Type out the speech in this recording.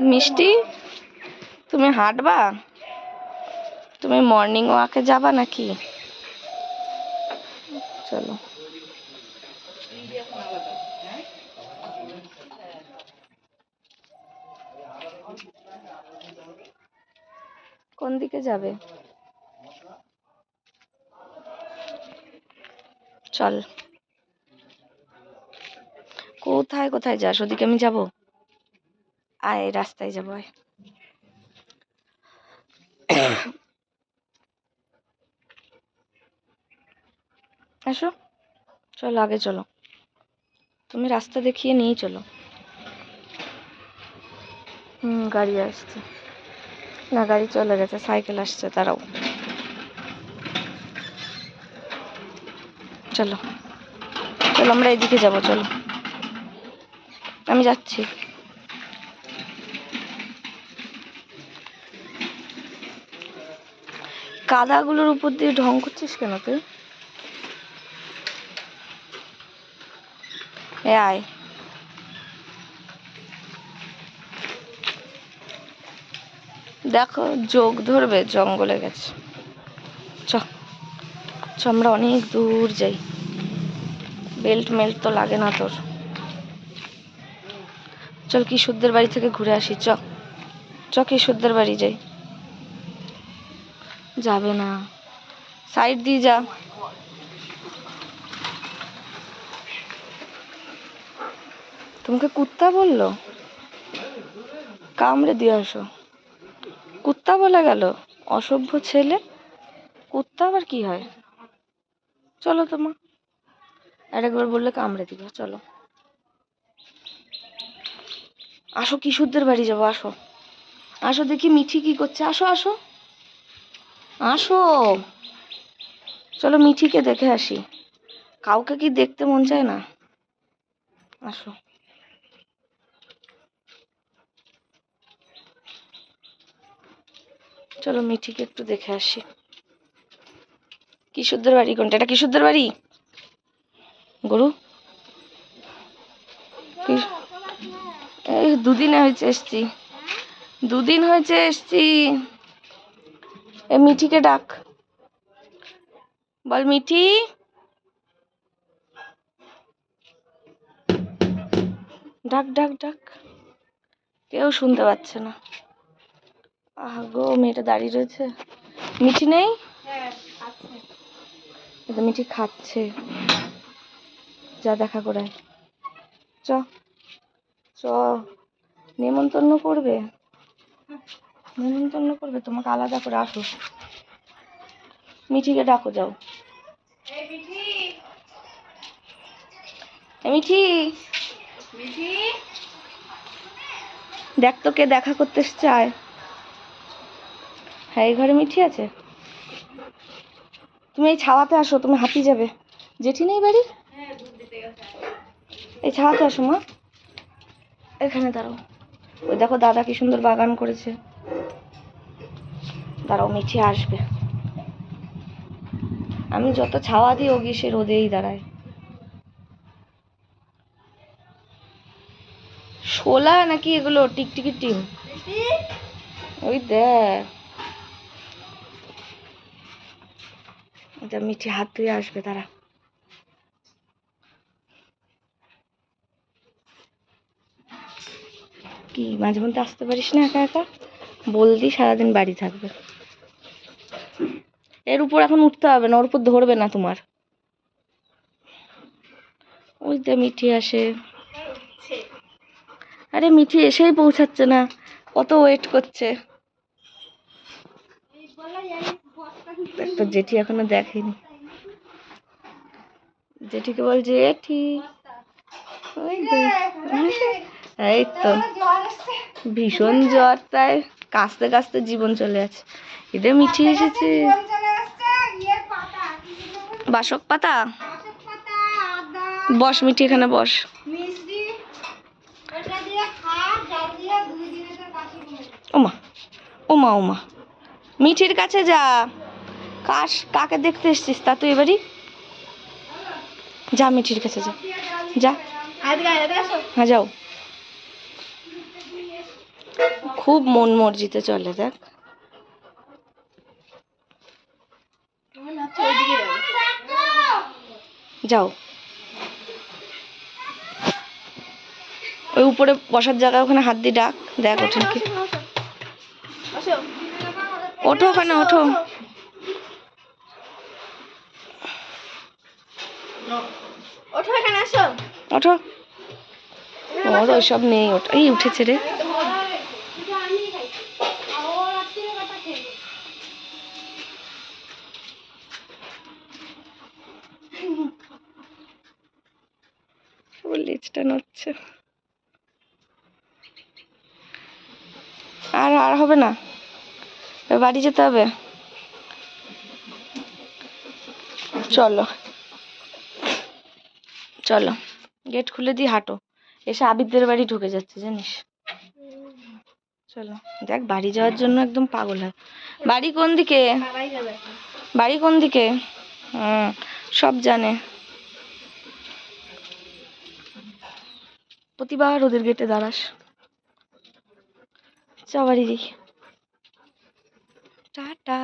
মিষ্টি, তুমি হাঁটবা? তুমি মর্নিং ওয়াকে যাবা নাকি? চলো। কোন দিকে যাবে? চল। কোথায় কোথায় যাস? ওদিকে আমি যাব? আয়, রাস্তায় যাব আয়। আসো, চলো, আগে চলো। তুমি রাস্তা দেখিয়ে নিয়েই চলো। হুম, গাড়ি আসছে। না, গাড়ি চলে গেছে, সাইকেল আসছে তারাও চলো চলো, আমরা এদিকে যাব, চলো। আমি যাচ্ছি। কাদাগুলোর উপর দিয়ে ঢং করছিস কেন তুই? এ আয়। দেখো, যোগ ধরবে, জঙ্গলে গেছে। চ চ, আমরা অনেক দূর যাই। বেল্ট মেল্ট তো লাগে না তোর। চল কিশোরদের বাড়ি থেকে ঘুরে আসি, চ। চ, কিশোরদের বাড়ি যাই। যাবে না। সাইড দিয়ে যা। তোমাকে কুত্তা বলল? কামড়ে দিয়ে আসো। কুত্তা বলে গেল, অসভ্য ছেলে। কুত্তা আবার কি হয়? চলো তোমা আরেকবার বললে কামড়ে দিবে, চলো। আসো কিশোরদের বাড়ি যাব, আসো। আসো দেখি মিঠি কি করছে। আসো আসো। আসো। চলো মিঠিকে দেখে আসি। কাউকে কি দেখতে মন চায় না? আসো। চলো মিঠিকে একটু দেখে আসি। কিশোরদের বাড়ি কোনটা? এটা কিশোরদের বাড়ি? গরু? এই দুদিন হয়েছে এসছি। দুদিন হয়েছে এসছি। এ মিঠিকে ডাক। বল মিঠি। ডাক ডাক ডাক। কেউ শুনতে পাচ্ছে না। আহ গো মেয়েটা দাঁড়িয়ে রয়েছে। মিঠি নেই? এই মিঠি খাচ্ছে। যা দেখা করে। চ চ। নেমন্তন্ন করবে? নেমন্তন্ন করবে তোমাকে আলাদা করে আসো। মিঠিকে ডাকো যাও। মিঠি। দেখ তো কে দেখা করতে আয়। হ্যাঁ এই ঘরে মিঠি আছে? তুমি এই ছাওয়াতে আসো তুমি হাঁপিয়ে যাবে। জেঠি নেই বাড়ি? এই ছাওয়াতে আসো মা। এখানে দাঁড়াও। ওই দেখো দাদা কি সুন্দর বাগান করেছে। দাঁড়াও মিঠি আসবে। আমি যত ছাওয়া দিই, ও গিয়ে সে রোদেই দাঁড়ায়। শোলা নাকি এগুলো টিকটিকি টিম? ওই দেখ। মিঠি হাত ধুয়ে আসবে তারা কি, মাঝে মধ্যে আসতে পারিস না একা একা? বলদি সারাদিন বাড়ি থাকবে। এর উপর এখন উঠতে হবে না, ওর উপর ধরবে না তোমার। ওই তো মিঠি আসে। আরে মিঠি এসেই পৌঁছাচ্ছে না, কত ওয়েট করছে। জেঠি এখনও দেখেনি। জেঠিকে বল, জেঠি। এই তো। ভীষণ জ্বর, তাই কাঁচতে কাঁচতে জীবন চলে যাচ্ছে। এটা মিঠি এসেছে। বাসক পাতা? বস মিঠি এখানে বস। ওমা ওমা ওমা। মিঠির কাছে যা। কাশ কাকে দেখতে এসছিস? তা তুই এবারই? যা মিঠির কাছে যা। যা। হ্যাঁ যাও। খুব মন মর্জিতে চলে দেখ। যাও। ওই উপরে বসার জায়গা ওখানে হাত দিয়ে ডাক দেখ ওঠেন কি। ওঠো ওখানে ওঠো। ওঠো ওঠো। ওর ওইসব নেই ওটা এই উঠেছে রে। লেজটা নড়ছে। আর আর হবে না। বাড়ি যেতে হবে। চলো। চলো। গেট খুলে দিয়ে হাঁটো। এসে আবিরদের বাড়ি ঢুকে যাচ্ছে, জানিস? চলো। দেখ, বাড়ি যাওয়ার জন্য একদম পাগল হয়। বাড়ি কোন দিকে। বাড়ি কোন দিকে? হুম, সব জানে। প্রতিবার ওদের গেটে দাঁড়াস। চা বাড়ি টাটা।